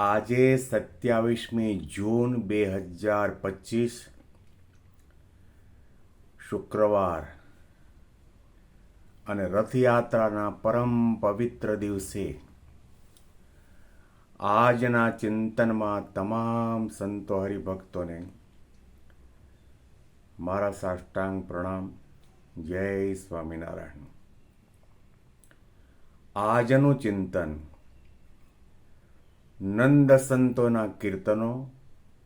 આજે સત્યાવીસમી જૂન બે હજાર પચીસ, શુક્રવાર અને રથયાત્રાના પરમ પવિત્ર દિવસે આજના ચિંતનમાં તમામ સંતો હરિભક્તોને મારા સાષ્ટાંગ પ્રણામ. જય સ્વામિનારાયણ. આજનું ચિંતન નંદ સંતોના કીર્તનો,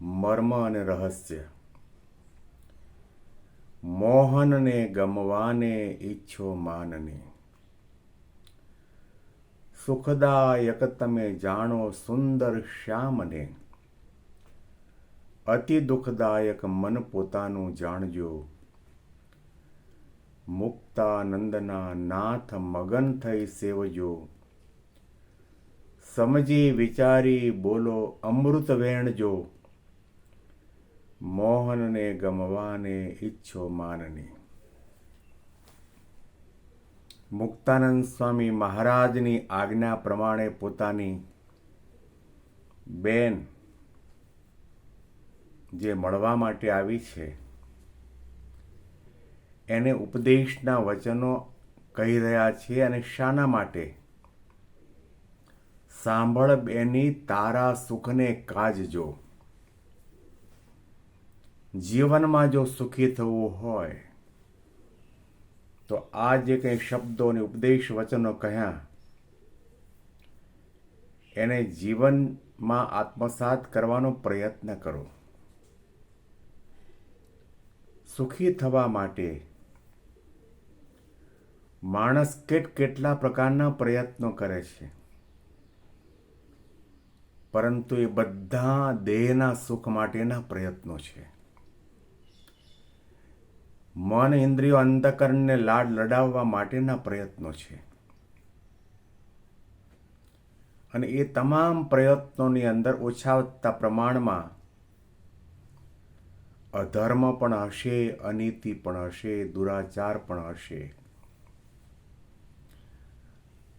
મર્મ અને રહસ્ય. મોહનને ગમવાને ઈચ્છો માનને. સુખદાયક તમે જાણો સુંદર શ્યામને. અતિ દુઃખદાયક મન પોતાનું જાણજો. મુક્તાનંદના નાથ મગન થઈ સેવજો. સમજી વિચારી બોલો અમૃત વેણ જો. મોહનને ગમવાને ઈચ્છો માનને. મુક્તાનંદ સ્વામી મહારાજની આજ્ઞા પ્રમાણે પોતાની બેન જે મળવા માટે આવી છે, એને ઉપદેશના વચનો કહી રહ્યા છે અને શાના માટે સાંભળ બેની તારા સુખને કાજજો. જીવનમાં જો સુખી થવું હોય, તો આ જે કંઈ શબ્દો અને ઉપદેશ વચનો કહ્યા, એને જીવનમાં આત્મસાત કરવાનો પ્રયત્ન કરો. સુખી થવા માટે માણસ કેટ કેટલા પ્રકારના પ્રયત્નો કરે છે? પરંતુ એ બધા દેહના સુખ માટેના પ્રયત્નો છે. મન ઇન્દ્રિયો અંતકરણને લાડ લડાવવા માટેના પ્રયત્નો છે. અને એ તમામ પ્રયત્નોની અંદર ઓછાવતા પ્રમાણમાં અધર્મ પણ હશે, અનીતિ પણ હશે, દુરાચાર પણ હશે.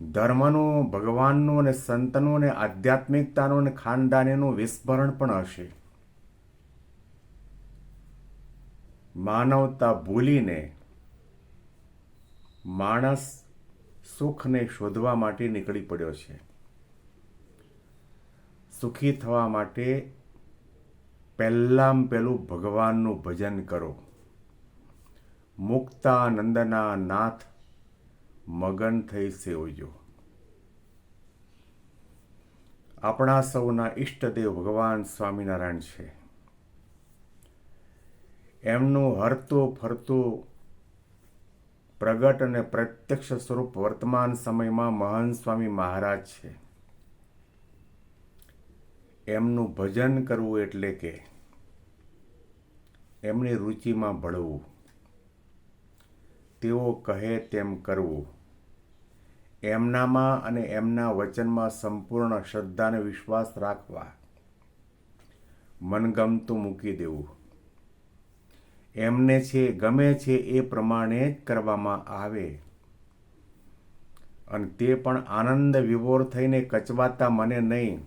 ધર્મનું, ભગવાનનું અને સંતનું અને આધ્યાત્મિકતાનું અને ખાનદાનીનું વિસ્મરણ પણ હશે. માનવતા ભૂલીને માણસ સુખને શોધવા માટે નીકળી પડ્યો છે. સુખી થવા માટે પહેલાં પહેલું ભગવાનનું ભજન કરો. મુક્તાનંદના નાથ મગન થઈ સેવજો. આપણા સૌના ઈષ્ટદેવ ભગવાન સ્વામિનારાયણ છે. એમનું હરતું ફરતું પ્રગટ અને પ્રત્યક્ષ સ્વરૂપ વર્તમાન સમયમાં મહાન સ્વામી મહારાજ છે. એમનું ભજન કરવું એટલે કે એમની રુચિમાં ભળવું. તેઓ કહે તેમ કરવું. એમનામાં અને એમના વચનમાં સંપૂર્ણ શ્રદ્ધા અને વિશ્વાસ રાખવા. મનગમતું મૂકી દેવું. એમને છે, ગમે છે એ પ્રમાણે જ કરવામાં આવે. અને તે પણ આનંદ વિભોર થઈને કચવાતા મને નહીં.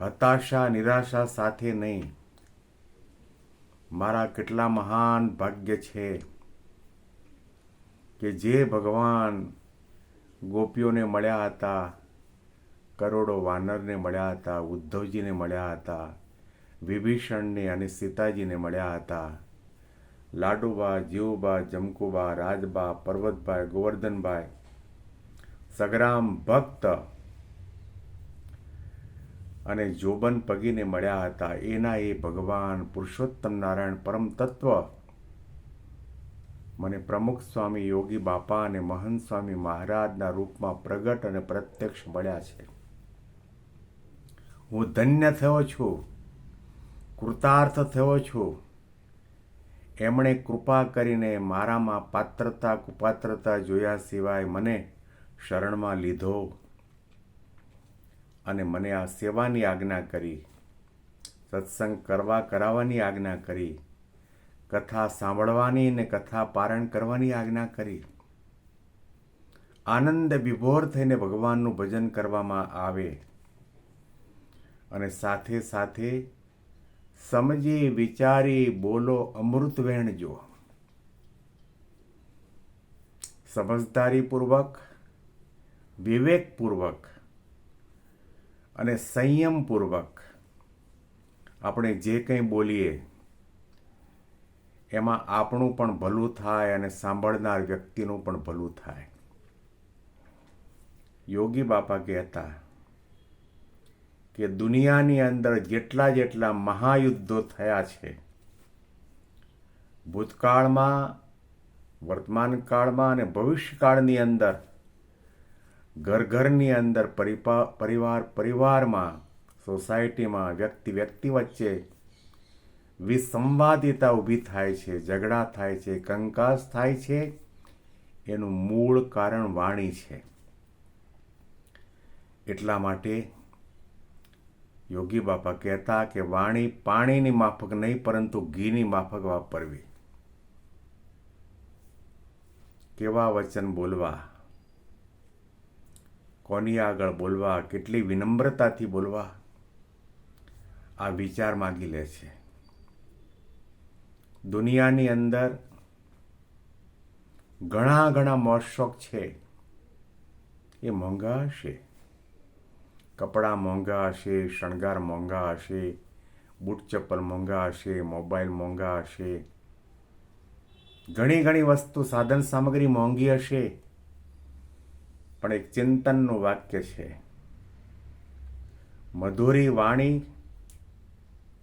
હતાશા, નિરાશા સાથે નહીં. મારા કેટલા મહાન ભાગ્ય છે. કે જે ભગવાન ગોપીઓને મળ્યા હતા, કરોડો વાનરને મળ્યા હતા, ઉદ્ધવજીને મળ્યા હતા, વિભીષણને અને સીતાજીને મળ્યા હતા. લાડુબા, જીવબા, જમકુબા, રાજબા, પર્વતભાઈ, ગોવર્ધનભાઈ, સગરામ ભક્ત અને જોબન પગીને મળ્યા હતા. એના એ ભગવાન પુરુષોત્તમ નારાયણ પરમ તત્વ મને પ્રમુખ સ્વામી યોગી બાપા અને મહંત સ્વામી મહારાજના રૂપમાં પ્રગટ અને પ્રત્યક્ષ મળ્યા છે. હું ધન્ય થયો છું, કૃતાર્થ થયો છું. એમણે કૃપા કરીને મારામાં પાત્રતા, કુપાત્રતા જોયા સિવાય મને શરણમાં લીધો અને મને આ સેવાની આજ્ઞા કરી, સત્સંગ કરવા, કરાવવાની આજ્ઞા કરી. કથા સાંભળવાની અને કથા પારણ કરવાની આજ્ઞા કરી. આનંદ વિભોર થઈને ભગવાનનું ભજન કરવામાં આવે અને સાથે સાથે સમજી, વિચારી, બોલો, અમૃત વહેણજો સમજદારીપૂર્વક, વિવેકપૂર્વક અને સંયમપૂર્વક આપણે જે કંઈ બોલીએ એમાં આપણું પણ ભલું થાય અને સાંભળનાર વ્યક્તિનું પણ ભલું થાય. યોગી બાપા કહેતા કે દુનિયાની અંદર જેટલા જેટલા મહાયુદ્ધો થયા છે, ભૂતકાળમાં વર્તમાન કાળમાં અને ભવિષ્યકાળની અંદર ઘર ઘરની અંદર પરિવાર, પરિવારમાં, સોસાયટીમાં વ્યક્તિ વ્યક્તિ વચ્ચે વિસંવાદિતા ઊભી થાય છે, ઝઘડા થાય છે, કંકાસ થાય છે, એનું મૂળ કારણ વાણી છે. એટલા માટે યોગી બાપા કહેતા કે વાણી પાણીની માફક નહીં, પરંતુ ઘીની માફક વાપરવી. કેવા વચન બોલવા? કોની આગળ બોલવા? કેટલી વિનમ્રતાથી બોલવા? આ વિચાર માગી લે છે. દુનિયાની અંદર ઘણા ઘણા મોજશોખ છે. એ મોંઘા હશે. કપડાં મોંઘા હશે, શણગાર મોંઘા હશે, બૂટ ચપ્પલ મોંઘા હશે, મોબાઈલ મોંઘા હશે. ઘણી ઘણી વસ્તુ સાધન સામગ્રી મોંઘી હશે. પણ એક ચિંતનનું વાક્ય છે. મધુરી વાણી,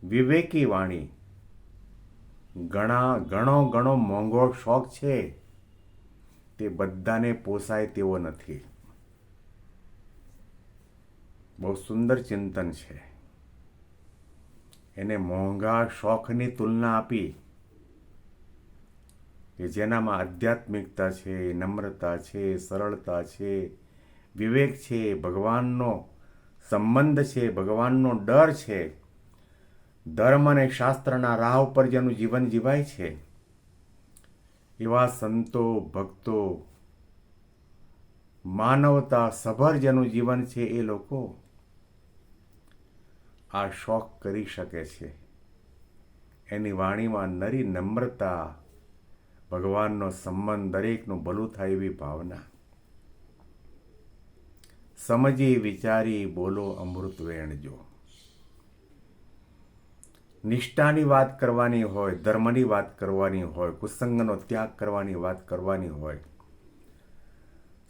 વિવેકી વાણી ઘણા ઘણો ઘણો મોંઘો શોખ છે, તે બધાને પોસાય તેવો નથી. બહુ સુંદર ચિંતન છે. એને મોંઘા શોખની તુલના આપી, કે જેનામાં આધ્યાત્મિકતા છે, નમ્રતા છે, સરળતા છે, વિવેક છે, ભગવાનનો સંબંધ છે, ભગવાનનો ડર છે ધર્મ અને શાસ્ત્રના રાહ ઉપર જેનું જીવન જીવાય છે. એવા સંતો, ભક્તો, માનવતા સભર જેનું જીવન છે એ લોકો આ શોખ કરી શકે છે. એની વાણીમાં નરી નમ્રતા ભગવાનનો સંબંધ દરેકનું ભલું થાય એવી ભાવના. સમજી, વિચારી, બોલો, અમૃત વેણજો. નિષ્ઠાની વાત કરવાની હોય, ધર્મની વાત કરવાની હોય, કુસંગનો ત્યાગ કરવાની વાત કરવાની હોય,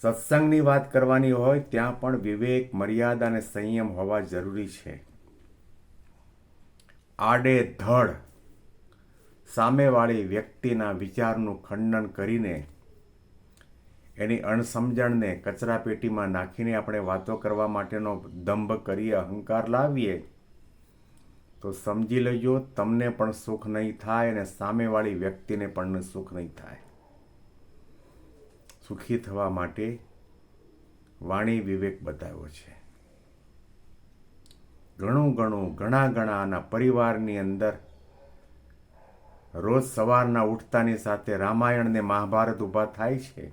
સત્સંગની વાત કરવાની હોય, ત્યાં પણ વિવેક, મર્યાદા અને સંયમ હોવા જરૂરી છે. આડે ધડ, સામેવાળી વ્યક્તિના વિચારનું ખંડન કરીને એની અણસમજણને કચરાપેટીમાં નાખીને આપણે વાતો કરવા માટેનો દંભ કરીએ, અહંકાર લાવીએ તો સમજી લેજો, તમને પણ સુખ નહીં થાય અને સામેવાળી વ્યક્તિને પણ સુખ નહીં થાય. સુખી થવા માટે વાણી વિવેક બતાવ્યો છે. ઘણું ઘણું, ઘણા ઘણા આના પરિવારની અંદર રોજ સવારના ઉઠતાની સાથે રામાયણ ને મહાભારત ઊભા થાય છે.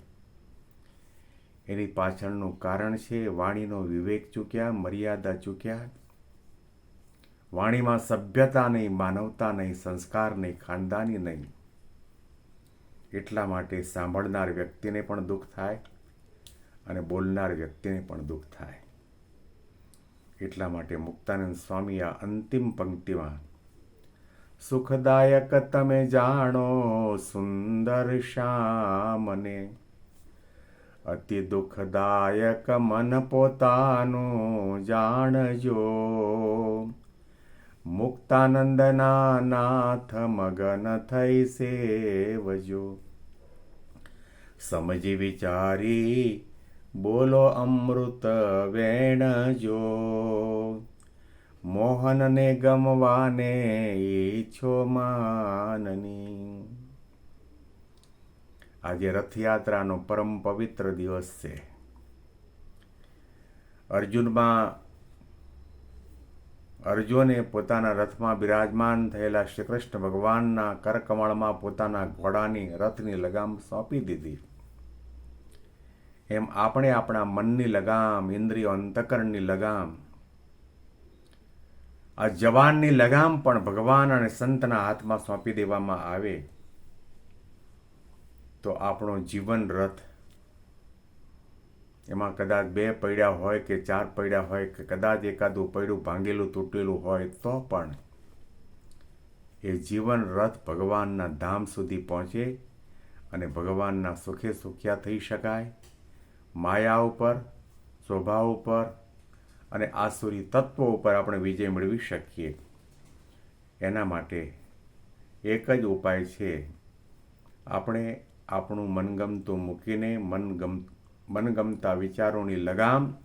એની પાછળનું કારણ છે, વાણીનો વિવેક ચૂક્યા, મર્યાદા ચૂક્યા વાણીમાં સભ્યતા નહીં, માનવતા નહીં, સંસ્કાર નહીં, ખાનદાની નહીં. એટલા માટે સાંભળનાર વ્યક્તિને પણ દુઃખ થાય અને બોલનાર વ્યક્તિને પણ દુઃખ થાય. એટલા માટે મુક્તાનંદ સ્વામી આ અંતિમ પંક્તિમાં, સુખદાયક તમે જાણો સુંદર શ્યામને, અતિ દુઃખદાયક મન પોતાનું જાણજો. મુક્તાનંદના નાથ મગન થઈ સેવજો. સમજી વિચારી બોલો અમૃત વેણજો. મોહનને ગમવાને ઈચ્છો માનની. આજે રથયાત્રાનો પરમ પવિત્ર દિવસ છે. અર્જુનમાં અર્જુને પોતાના રથમાં બિરાજમાન થયેલા શ્રી કૃષ્ણ ભગવાનના કરકમળમાં પોતાના ઘોડાની રથની લગામ સોંપી દીધી. એમ આપણે આપણા મનની લગામ, ઇન્દ્રિય અંતકરણની લગામ, આ જવાનની લગામ પણ ભગવાન અને સંતના હાથમાં સોંપી દેવામાં આવે તો આપણો જીવન રથ એમાં કદાચ બે પૈડા હોય કે ચાર પૈડા હોય કે કદાચ એકાદું પૈડું ભાંગેલું, તૂટેલું હોય, તો પણ એ જીવન રથ ભગવાનના ધામ સુધી પહોંચે અને ભગવાનના સુખે સુખ્યા થઈ શકાય. માયા ઉપર સ્વભાવ ઉપર અને આસુરી તત્વો ઉપર આપણે વિજય મેળવી શકીએ. એના માટે એક જ ઉપાય છે. આપણે આપણું મનગમતું મૂકીને મનગમ મનગમતા વિચારોની લગામ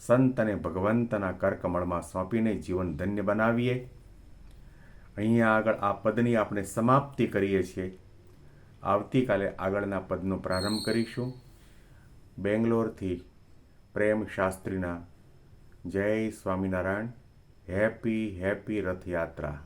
સંત અને ભગવંતના કરકમળમાં સોંપીને જીવન ધન્ય બનાવીએ. અહીંયા આગળ આ પદની આપણે સમાપ્તિ કરીએ છીએ. આવતીકાલે આગળના પદનો પ્રારંભ કરીશું. બેંગ્લોરથી પ્રેમ શાસ્ત્રીના જય સ્વામિનારાયણ. Happy happy Rathyatra.